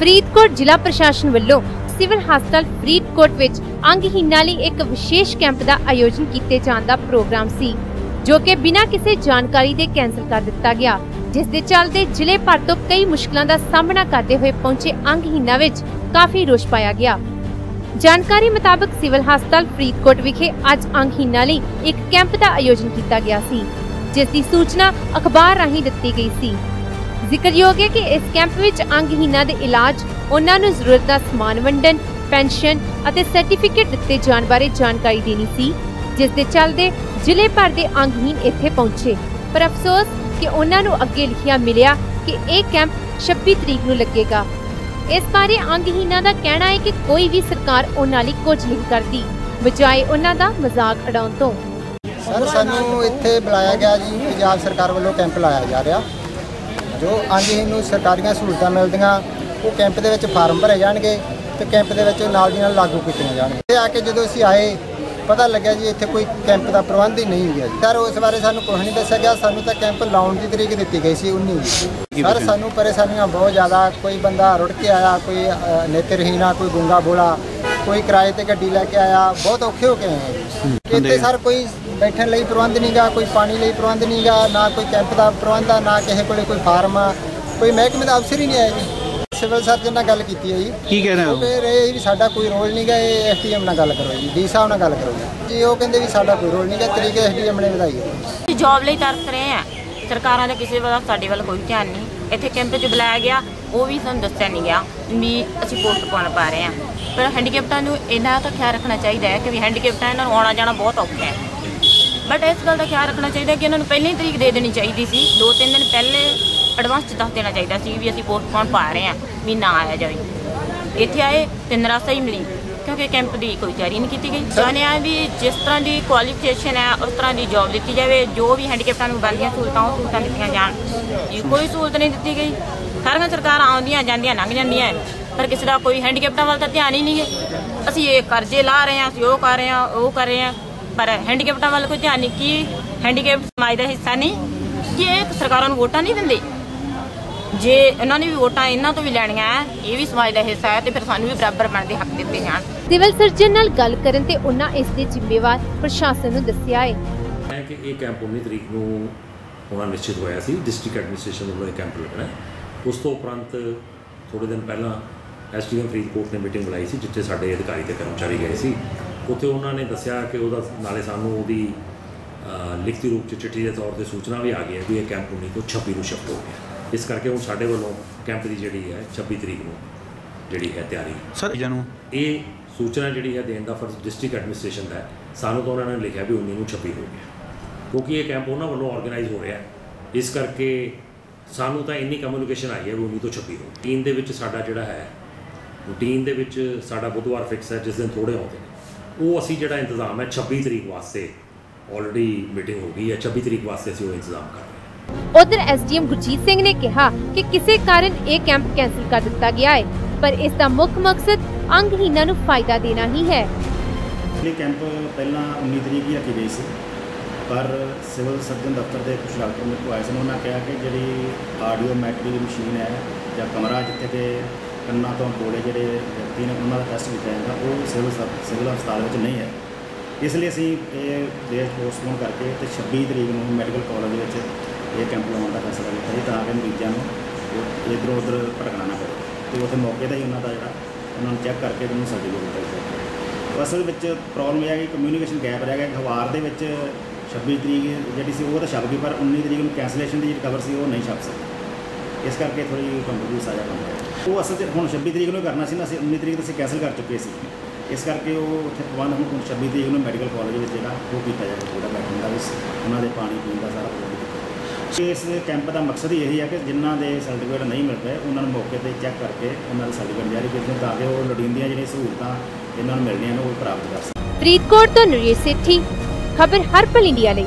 ਫਰੀਦਕੋਟ ਜ਼ਿਲ੍ਹਾ ਪ੍ਰਸ਼ਾਸਨ ਵੱਲੋਂ ਸਿਵਲ ਹਸਪਤਾਲ ਫਰੀਦਕੋਟ ਵਿੱਚ ਅੰਗਹੀਣਾਂ ਲਈ ਇੱਕ ਵਿਸ਼ੇਸ਼ ਕੈਂਪ ਦਾ ਆਯੋਜਨ ਕੀਤੇ ਜਾਣ ਦਾ ਪ੍ਰੋਗਰਾਮ ਸੀ, ਜੋ ਕਿ ਬਿਨਾਂ ਕਿਸੇ ਜਾਣਕਾਰੀ ਦੇ ਕੈਂਸਲ ਕਰ ਦਿੱਤਾ ਗਿਆ, ਜਿਸ ਦੇ ਚੱਲਦੇ ਜ਼ਿਲ੍ਹੇ ਭਰ ਤੋਂ ਕਈ ਮੁਸ਼ਕਲਾਂ ਦਾ ਸਾਹਮਣਾ ਕਰਦੇ ਹੋਏ ਪਹੁੰਚੇ ਅੰਗਹੀਣਾਂ ਵਿੱਚ ਕਾਫੀ ਰੋਸ਼ ਪਾਇਆ ਗਿਆ। ਜਾਣਕਾਰੀ ਮੁਤਾਬਕ ਸਿਵਲ ਹਸਪਤਾਲ ਫਰੀਦਕੋਟ ਵਿਖੇ ਅੱਜ ਅੰਗਹੀਣਾਂ ਲਈ ਇੱਕ ਕੈਂਪ ਦਾ ਆਯੋਜਨ ਕੀਤਾ ਗਿਆ ਸੀ, ਜਿਸ ਦੀ ਸੂਚਨਾ ਅਖਬਾਰ ਰਾਹੀਂ ਦਿੱਤੀ ਗਈ ਸੀ। ਜ਼ਿਕਰਯੋਗ ਹੈ ਕਿ ਇਸ ਕੈਂਪ ਵਿੱਚ ਅੰਗਹੀਣਾਂ ਦੇ ਇਲਾਜ, ਉਹਨਾਂ ਨੂੰ ਜ਼ਰੂਰਤ ਦਾ ਸਮਾਨ ਵੰਡਣ, ਪੈਨਸ਼ਨ ਅਤੇ ਸਰਟੀਫਿਕੇਟ ਦਿੱਤੇ ਜਾਣ ਬਾਰੇ ਜਾਣਕਾਰੀ ਦੇਣੀ ਸੀ, ਜਿਸ ਦੇ ਚੱਲਦੇ ਜ਼ਿਲ੍ਹੇ ਭਰ ਦੇ ਅੰਗਹੀਣ ਇੱਥੇ ਪਹੁੰਚੇ। ਪਰ ਅਫਸੋਸ ਕਿ ਉਹਨਾਂ ਨੂੰ ਅੱਗੇ ਲਿਖਿਆ ਮਿਲਿਆ ਕਿ ਇਹ ਕੈਂਪ 26 ਤਰੀਕ ਨੂੰ ਲੱਗੇਗਾ। ਇਸ ਬਾਰੇ ਅੰਗਹੀਣਾਂ ਦਾ ਕਹਿਣਾ ਹੈ ਕਿ ਕੋਈ ਵੀ ਸਰਕਾਰ ਉਹਨਾਂ ਲਈ ਕੁਝ ਨਹੀਂ ਕਰਦੀ, ਬਜਾਏ ਉਹਨਾਂ ਦਾ ਮਜ਼ਾਕ ਉਡਾਉਣ ਤੋਂ। ਸਰ, ਸਾਨੂੰ ਇੱਥੇ ਬੁਲਾਇਆ ਗਿਆ ਜੀ, ਪੰਜਾਬ ਸਰਕਾਰ ਵੱਲੋਂ ਕੈਂਪ ਲਾਇਆ ਜਾ ਰਿਹਾ। ਜੋ ਅੰਗਹੀਨ ਨੂੰ ਸਰਕਾਰੀਆਂ ਸਹੂਲਤਾਂ ਮਿਲਦੀਆਂ ਉਹ ਕੈਂਪ ਦੇ ਵਿੱਚ ਫਾਰਮ ਭਰੇ ਜਾਣਗੇ ਤੇ ਕੈਂਪ ਦੇ ਵਿੱਚ ਨਾਲ ਦੀ ਨਾਲ ਲਾਗੂ ਕੀਤੀਆਂ ਜਾਣਗੀਆਂ। ਤੇ ਆ ਕੇ ਜਦੋਂ ਅਸੀਂ ਆਏ ਪਤਾ ਲੱਗਿਆ ਜੀ ਇੱਥੇ ਕੋਈ ਕੈਂਪ ਦਾ ਪ੍ਰਬੰਧ ਹੀ ਨਹੀਂ ਜੀ। ਸਰ ਉਸ ਬਾਰੇ ਸਾਨੂੰ ਕੁਝ ਨਹੀਂ ਦੱਸਿਆ ਗਿਆ। ਸਾਨੂੰ ਤਾਂ ਕੈਂਪ ਲਾਉਣ ਦੀ ਤਰੀਕ ਦਿੱਤੀ ਗਈ ਸੀ 19 ਦੀ। ਸਰ ਸਾਨੂੰ ਪਰੇਸ਼ਾਨੀਆਂ ਬਹੁਤ ਜ਼ਿਆਦਾ। ਕੋਈ ਬੰਦਾ ਰੁੜ ਕੇ ਆਇਆ ਕੋਈ ਨੇਤਰਹੀਣ ਕੋਈ ਗੁੰਗਾ ਬੋਲਾ ਕੋਈ ਕਿਰਾਏ ਤੇ ਗੱਡੀ ਲੈ ਕੇ ਆਇਆ। ਬਹੁਤ ਔਖੇ ਹੋ ਕੇ ਆਏ। ਇੱਥੇ ਸਰ ਕੋਈ ਬੈਠਣ ਲਈ ਪ੍ਰਬੰਧ ਨਹੀਂਗਾ ਕੋਈ ਪਾਣੀ ਲਈ ਪ੍ਰਬੰਧ ਨਹੀਂਗਾ ਨਾ ਕੋਈ ਕੈਂਪ ਦਾ ਪ੍ਰਬੰਧ ਆ ਨਾ ਕਿਸੇ ਕੋਲੇ ਕੋਈ ਫਾਰਮ ਆ ਕੋਈ ਮਹਿਕਮੇ ਦਾ ਅਫਸਰ ਹੀ ਨਹੀਂ ਆਇਆ ਜੀ। ਸਿਵਲ ਸਰਜਨ ਨਾਲ ਗੱਲ ਕੀਤੀ ਹੈ ਜੀ। ਕੀ ਕਹਿ ਰਹੇ ਉਹ ਹੋ ਰਹੇ ਸੀ ਵੀ ਸਾਡਾ ਕੋਈ ਰੋਲ ਨਹੀਂਗਾ ਇਹ ਐਸਡੀਐਮ ਨਾਲ ਗੱਲ ਕਰੋ ਜੀ ਡੀ ਸਾਹਿਬ ਨਾਲ ਗੱਲ ਕਰੋ ਜੀ। ਜੀ ਉਹ ਕਹਿੰਦੇ ਵੀ ਸਾਡਾ ਕੋਈ ਰੋਲ ਨਹੀਂਗਾ ਤਰੀਕੇ ਐਸਡੀਐਮ ਨੇ ਵਧਾਈ ਹੈ। ਜੌਬ ਲਈ ਤਰਸ ਰਹੇ ਆ ਸਰਕਾਰਾਂ ਦਾ ਕਿਸੇ ਵੱਲ ਸਾਡੇ ਵੱਲ ਕੋਈ ਧਿਆਨ ਨਹੀਂ। ਇੱਥੇ ਕੈਂਪ 'ਚ ਬੁਲਾਇਆ ਗਿਆ ਉਹ ਵੀ ਸਾਨੂੰ ਦੱਸਿਆ ਨਹੀਂ ਗਿਆ ਵੀ ਅਸੀਂ ਪੋਸਟ ਪਾਉਣ ਪਾ ਰਹੇ ਆ ਪਰ ਹੈਂਡੀਕੈਪਟਾਂ ਨੂੰ ਇਹਨਾਂ ਤਾਂ ਖਿਆਲ ਰੱਖਣਾ ਚਾਹੀਦਾ ਹੈ ਕਿ ਵੀ ਹੈਂਡੀਕੈਪਟਾਂ ਇਹਨਾਂ ਨੂੰ ਆਉਣਾ ਜਾਣਾ ਬਹੁਤ ਔਖਾ ਹੈ। ਬਟ ਇਸ ਗੱਲ ਦਾ ਖਿਆਲ ਰੱਖਣਾ ਚਾਹੀਦਾ ਕਿ ਇਹਨਾਂ ਨੂੰ ਪਹਿਲਾਂ ਹੀ ਤਰੀਕ ਦੇ ਦੇਣੀ ਚਾਹੀਦੀ ਸੀ। ਦੋ ਤਿੰਨ ਦਿਨ ਪਹਿਲੇ ਐਡਵਾਂਸ 'ਚ ਦੱਸ ਦੇਣਾ ਚਾਹੀਦਾ ਸੀ ਵੀ ਅਸੀਂ ਪੋਸਟ ਪਾਉਣ ਪਾ ਰਹੇ ਆ ਵੀ ਨਾ ਆਇਆ ਜਾਵੇ ਇੱਥੇ ਆਏ ਤੇ ਨਿਰਾਸ਼ਾ ਹੀ ਮਿਲੀ ਕਿਉਂਕਿ ਕੈਂਪ ਦੀ ਕੋਈ ਤਿਆਰੀ ਨਹੀਂ ਕੀਤੀ ਗਈ। ਚਾਹੁੰਦੇ ਆ ਵੀ ਜਿਸ ਤਰ੍ਹਾਂ ਦੀ ਕੁਆਲੀਫਿਕੇਸ਼ਨ ਹੈ ਉਸ ਤਰ੍ਹਾਂ ਦੀ ਜੌਬ ਦਿੱਤੀ ਜਾਵੇ ਜੋ ਵੀ ਹੈਂਡੀਕੈਪਟਾਂ ਨੂੰ ਬਣਦੀਆਂ ਸਹੂਲਤਾਂ ਉਹ ਸਹੂਲਤਾਂ ਦਿੱਤੀਆਂ ਜਾਣ। ਇਹ ਕੋਈ ਸਹੂਲਤ ਨਹੀਂ ਦਿੱਤੀ ਗਈ। ਸਾਰੀਆਂ ਸਰਕਾਰਾਂ ਆਉਂਦੀਆਂ ਜਾਂਦੀਆਂ ਲੰਘ ਜਾਂਦੀਆਂ ਹੈ, ਪਰ ਕਿਸੇ ਦਾ ਕੋਈ ਹੈਂਡੀਕੈਪਟਾਂ ਵੱਲ ਤਾਂ ਧਿਆਨ ਹੀ ਨਹੀਂ ਹੈ। ਅਸੀਂ ਇਹ ਕਰਜ਼ੇ ਲਾ ਰਹੇ ਹਾਂ ਅਸੀਂ ਉਹ ਕਰ ਰਹੇ ਹਾਂ ਉਹ ਕਰ ਰਹੇ ਹਾਂ। ਪਰ ਹੈਂਡੀਕੈਪਟਾਂ ਵੱਲ ਕੋਈ ਧਿਆਨ ਨਹੀਂ ਕੀ ਹੈਂਡੀਕੈਪ ਸਮਾਜ ਦਾ ਹਿੱਸਾ ਨਹੀਂ? ਕਿ ਇਹ ਸਰਕਾਰਾਂ ਨੂੰ ਵੋਟਾਂ ਨਹੀਂ ਦਿੰਦੇ? ਜੇ ਇਹਨਾਂ ਨੇ ਵੀ ਵੋਟਾਂ ਇਹਨਾਂ ਤੋਂ ਵੀ ਲੈਣੀਆਂ ਇਹ ਵੀ ਸਮਾਜ ਦਾ ਹਿੱਸਾ ਹੈ ਤੇ ਫਿਰ ਸਾਨੂੰ ਵੀ ਬਰਾਬਰ ਬਣਦੇ ਹੱਕ ਦਿੱਤੇ ਜਾਣ। ਸਿਵਲ ਸਰਜਨ ਨਾਲ ਗੱਲ ਕਰਨ ਤੇ ਉਹਨਾਂ ਇਸ ਦੇ ਜ਼ਿੰਮੇਵਾਰ ਪ੍ਰਸ਼ਾਸਨ ਨੂੰ ਦੱਸਿਆ ਹੈ। ਹੈ ਕਿ ਇਹ ਕੈਂਪ 19 ਤਰੀਕ ਨੂੰ ਹੋਣਾ ਨਿਸ਼ਚਿਤ ਹੋਇਆ ਸੀ ਡਿਸਟ੍ਰਿਕਟ ਐਡਮਿਨਿਸਟ੍ਰੇਸ਼ਨ ਵੱਲੋਂ ਇਹ ਕੈਂਪ ਲੱਗਣਾ ਹੈ। ਉਸ ਤੋਂ ਉਪਰੰਤ ਥੋੜੇ ਦਿਨ ਪਹਿਲਾਂ ਐਸਡੀਐਮ ਫਰੀਦਕੋਟ ਨੇ ਮੀਟਿੰਗ ਬੁਲਾਈ ਸੀ ਜਿੱਥੇ ਸਾਡੇ ਅਧਿਕਾਰੀ ਤੇ ਕਰਮਚਾਰੀ ਗਏ ਸੀ। ਉੱਥੇ ਉਹਨਾਂ ਨੇ ਦੱਸਿਆ ਕਿ ਉਹਦਾ ਨਾਲੇ ਸਾਨੂੰ ਉਹਦੀ ਲਿਖਤੀ ਰੂਪ ਚ ਚਿੱਠੀ ਦੇ ਤੌਰ ਤੇ ਸੂਚਨਾ ਵੀ ਆ ਗਈ ਹੈ ਵੀ ਇਹ ਕੈਂਪ 19 ਤੋਂ 26 ਨੂੰ ਸ਼ਿਫਟ ਹੋ ਗਿਆ। ਇਸ ਕਰਕੇ ਹੁਣ ਸਾਡੇ ਵੱਲੋਂ ਕੈਂਪ ਦੀ ਜਿਹੜੀ ਹੈ 26 ਤਰੀਕ ਨੂੰ ਜਿਹੜੀ ਹੈ ਤਿਆਰੀ। ਸਰ ਜਾਨੂੰ ਇਹ ਸੂਚਨਾ ਜਿਹੜੀ ਹੈ ਦੇਣ ਦਾ ਫਰਜ਼ ਡਿਸਟ੍ਰਿਕਟ ਐਡਮਿਨਿਸਟ੍ਰੇਸ਼ਨ ਦਾ ਹੈ। ਸਾਨੂੰ ਤਾਂ ਉਹਨਾਂ ਨੇ ਲਿਖਿਆ ਵੀ 19 ਨੂੰ 26 ਹੋ ਗਿਆ। ਕਿਉਂਕਿ ਇਹ ਕੈਂਪ ਉਹਨਾਂ ਵੱਲੋਂ ਆਰਗੇਨਾਈਜ਼ ਹੋ ਰਿਹਾ ਇਸ ਕਰਕੇ ਸਾਨੂੰ ਤਾਂ ਇੰਨੀ ਕਮਿਊਨੀਕੇਸ਼ਨ ਆਈ ਹੈ ਵੀ 19 ਤੋਂ 26 ਹੋ ਰੂਟੀਨ ਦੇ ਵਿੱਚ ਸਾਡਾ ਜਿਹੜਾ ਹੈ ਰੂਟੀਨ ਦੇ ਵਿੱਚ ਸਾਡਾ ਬੁੱਧਵਾਰ ਫਿਕਸ ਹੈ ਜਿਸ ਦਿਨ ਥੋੜੇ ਆਉਂਦੇ ਨੇ। ਉਹ ਅਸੀਂ ਜਿਹੜਾ ਇੰਤਜ਼ਾਮ ਹੈ 26 ਤਰੀਕ ਵਾਸਤੇ ਆਲਰੇਡੀ ਮੀਟਿੰਗ ਹੋ ਗਈ ਹੈ। 26 ਤਰੀਕ ਵਾਸਤੇ ਅਸੀਂ ਉਹ ਇੰਤਜ਼ਾਮ ਕਰ ਰਹੇ ਹਾਂ। ਉਧਰ ਐਸਡੀਐਮ ਗੁਰਜੀਤ ਸਿੰਘ ਨੇ ਕਿਹਾ ਕਿ ਕਿਸੇ ਕਾਰਨ ਇਹ ਕੈਂਪ ਕੈਂਸਲ ਕਰ ਦਿੱਤਾ ਗਿਆ ਹੈ ਪਰ ਇਸ ਦਾ ਮੁੱਖ ਮਕਸਦ ਅੰਗਹੀਣਾਂ ਨੂੰ ਫਾਇਦਾ ਦੇਣਾ ਹੀ ਹੈ। ਇਹ ਕੈਂਪ ਪਹਿਲਾਂ 19 ਤਰੀਕ ਹੀ ਰੱਖੀ ਗਈ ਸੀ ਪਰ ਸਿਵਲ ਸਰਜਨ ਦਫ਼ਤਰ ਦੇ ਕੁਝ ਡਾਕਟਰ ਮੇਰੇ ਕੋਲ ਆਏ ਸਨ। ਉਹਨਾਂ ਕਿਹਾ ਕਿ ਜਿਹੜੀ ਆਡੀਓ ਮੈਟਰੀ ਮਸ਼ੀਨ ਹੈ ਜਾਂ ਕਮਰਾ ਜਿੱਥੇ ਕਿ ਕੰਨਾਂ ਤੋਂ ਕੋਲੇ ਜਿਹੜੇ ਵਿਅਕਤੀ ਨੇ ਉਹਨਾਂ ਦਾ ਟੈਸਟ ਕੀਤਾ ਜਾਂਦਾ, ਉਹ ਸਿਵਲ ਸਪ- ਸਿਵਲ ਹਸਪਤਾਲ ਵਿੱਚ ਨਹੀਂ ਹੈ। ਇਸ ਲਈ ਅਸੀਂ ਇਹ ਡੇਟ ਪੋਸਟਪੋਨ ਕਰਕੇ ਤੇ 26 ਤਰੀਕ ਨੂੰ ਮੈਡੀਕਲ ਕਾਲਜ ਵਿੱਚ ਇਹ ਕੈਂਪ ਲਾਉਣ ਦਾ ਫੈਸਲਾ ਲਿਆ ਜੀ, ਤਾਂ ਕਿ ਮਰੀਜ਼ਾਂ ਨੂੰ ਇਧਰੋਂ ਉਧਰ ਭਟਕਣਾ ਨਾ ਪਵੇ। ਤੇ ਉੱਥੇ ਮੌਕੇ ਤੇ ਹੀ ਉਹਨਾਂ ਦਾ ਜਿਹੜਾ, ਉਹਨਾਂ ਨੂੰ ਚੈੱਕ ਕਰਕੇ ਉਹਨੂੰ ਸਰਟੀਫਿਕੇਟ ਦਿੱਤਾ ਜਾਵੇ। ਅਸਲ ਵਿੱਚ ਪ੍ਰੋਬਲਮ ਇਹ ਹੈ ਕਿ ਕਮਿਊਨੀਕੇਸ਼ਨ ਗੈਪ ਰਹਿ ਗਿਆ ਅਖਬਾਰ ਦੇ ਵਿੱਚ 26 ਤਰੀਕ ਜਿਹੜੀ ਸੀ ਉਹ ਤਾਂ ਛਪ ਗਈ, ਪਰ 19 ਤਰੀਕ ਨੂੰ ਕੈਂਸਲੇਸ਼ਨ ਦੀ ਜਿਹੜੀ ਖਬਰ ਸੀ ਉਹ ਨਹੀਂ ਛਪ ਸਕੀ। ਇਸ ਕਰਕੇ ਥੋੜੀ ਕੰਪਨੀ ਸਾਜਾ ਬਣ ਹੈ। ਉਹ ਅਸਲ 'ਚ ਹੁਣ 26 ਤਰੀਕ ਨੂੰ ਕਰਨਾ ਸੀ ਨਾ, ਅਸੀਂ 19 ਤਰੀਕ ਤੋਂ ਅਸੀਂ ਕੈਂਸਲ ਕਰ ਚੁੱਕੇ ਸੀ। ਇਸ ਕਰਕੇ ਉਹ ਉੱਥੇ ਪ੍ਰਬੰਧ ਹੁਣ 26 ਤਰੀਕ ਨੂੰ ਮੈਡੀਕਲ ਕਾਲਜ ਵਿੱਚ ਜਿਹੜਾ, ਉਹ ਕੀਤਾ ਜਾਵੇ ਪੂਰਾ ਬੈਠਣ ਦਾ ਵੀ ਉਹਨਾਂ ਦੇ ਪਾਣੀ ਪੀਣ ਦਾ ਸਾਰਾ ਪ੍ਰਬੰਧ ਕੀਤਾ ਇਸ ਕੈਂਪ ਦਾ ਮਕਸਦ ਹੀ ਇਹੀ ਹੈ ਕਿ ਜਿਨ੍ਹਾਂ ਦੇ ਸਰਟੀਫਿਕੇਟ ਨਹੀਂ ਮਿਲ ਪਏ, ਉਹਨਾਂ ਨੂੰ ਮੌਕੇ ਤੇ ਚੈੱਕ ਕਰਕੇ ਉਹਨਾਂ ਦੇ ਸਰਟੀਫਿਕੇਟ ਜਾਰੀ ਕੀਤੇ ਤਾਂ ਕਿ ਉਹ ਲੋੜੀਂਦੀਆਂ ਜਿਹੜੀਆਂ ਸਹੂਲਤਾਂ ਇਹਨਾਂ ਨੂੰ ਮਿਲਣੀਆਂ ਨੇ, ਉਹ ਪ੍ਰਾਪਤ ਕਰ ਸਕਣ। ਫਰੀਦਕੋਟ ਤੋਂ ਨਰੇਸ਼ ਸੇਠੀ, ਖਬਰ ਹਰਪਲ ਇੰਡੀਆ ਲਈ।